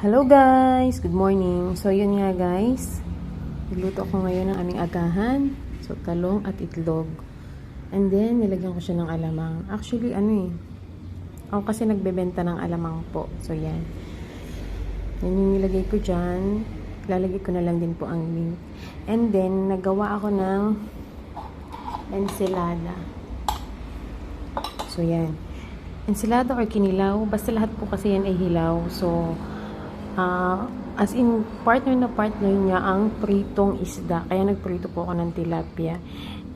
Hello guys! Good morning. So yun nga guys. Nagluto ako ngayon ng aming agahan. So talong at itlog. And then nilagyan ko siya ng alamang. Actually ano eh. Ako kasi nagbebenta ng alamang po. So yan. Yan yung nilagay ko dyan. Lalagay ko na lang din po ang link. And then nagawa ako ng ensalada. So yan. Ensalada or kinilaw. Basta lahat po kasi yan ay hilaw. So Ah, as in, partner na partner niya ang pritong isda. Kaya nagprito po ako ng tilapia.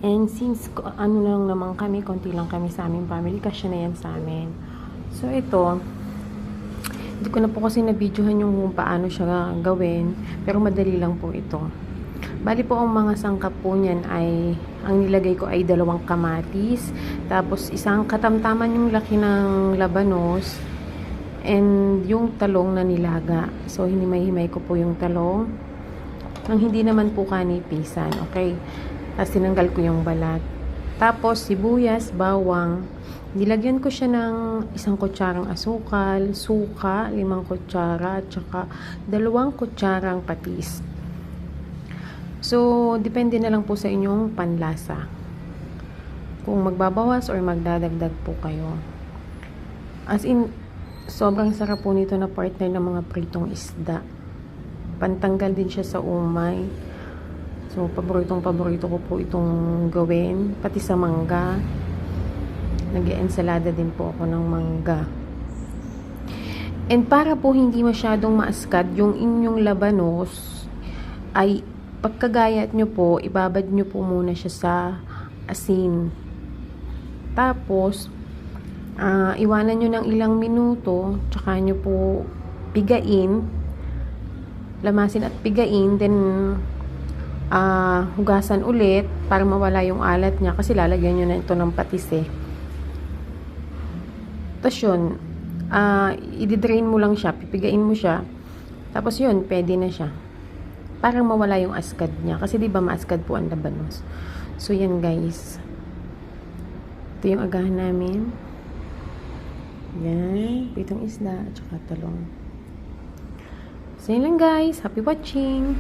And since ano lang naman kami, konti lang kami sa aming family, kasya na yan sa amin. So ito, hindi ko na po kasi na-videohan yung paano siya gawin. Pero madali lang po ito. Bali po ang mga sangkap po niyan ay, ang nilagay ko ay dalawang kamatis, tapos isang katamtaman yung laki ng labanos, and yung talong na nilaga. So, hinimay-himay ko po yung talong. Nang hindi naman po kanipisan, okay? Tapos, tinanggal ko yung balat. Tapos, sibuyas, bawang. Nilagyan ko siya ng isang kutsarang asukal, suka, limang kutsara, at saka dalawang kutsarang patis. So, depende na lang po sa inyong panlasa. Kung magbabawas or magdadagdag po kayo. As in, sobrang sarap po nito na partner ng mga pritong isda. Pantanggal din siya sa umay. So, paboritong paborito ko po itong gawin. Pati sa mangga. nag ensalada din po ako ng mangga. And para po hindi masyadong maaskad, yung inyong labanos ay pagkagayat nyo po, ibabad nyo po muna siya sa asin. Tapos, Ah, iwanan nyo ng ilang minuto, tsaka nyo po pigain, lamasin at pigain, then ah, hugasan ulit para mawala yung alat niya kasi lalagyan nyo na ito ng patis eh. Tapos yun, ah, i-drain mo lang siya, pipigain mo siya, tapos yun, pwede na siya. Para mawala yung askad niya. Kasi di ba maaskad po ang labanos. So yan guys. Ito yung agahan namin. Yan, pitong isda at saka talong. So yun lang guys, happy watching!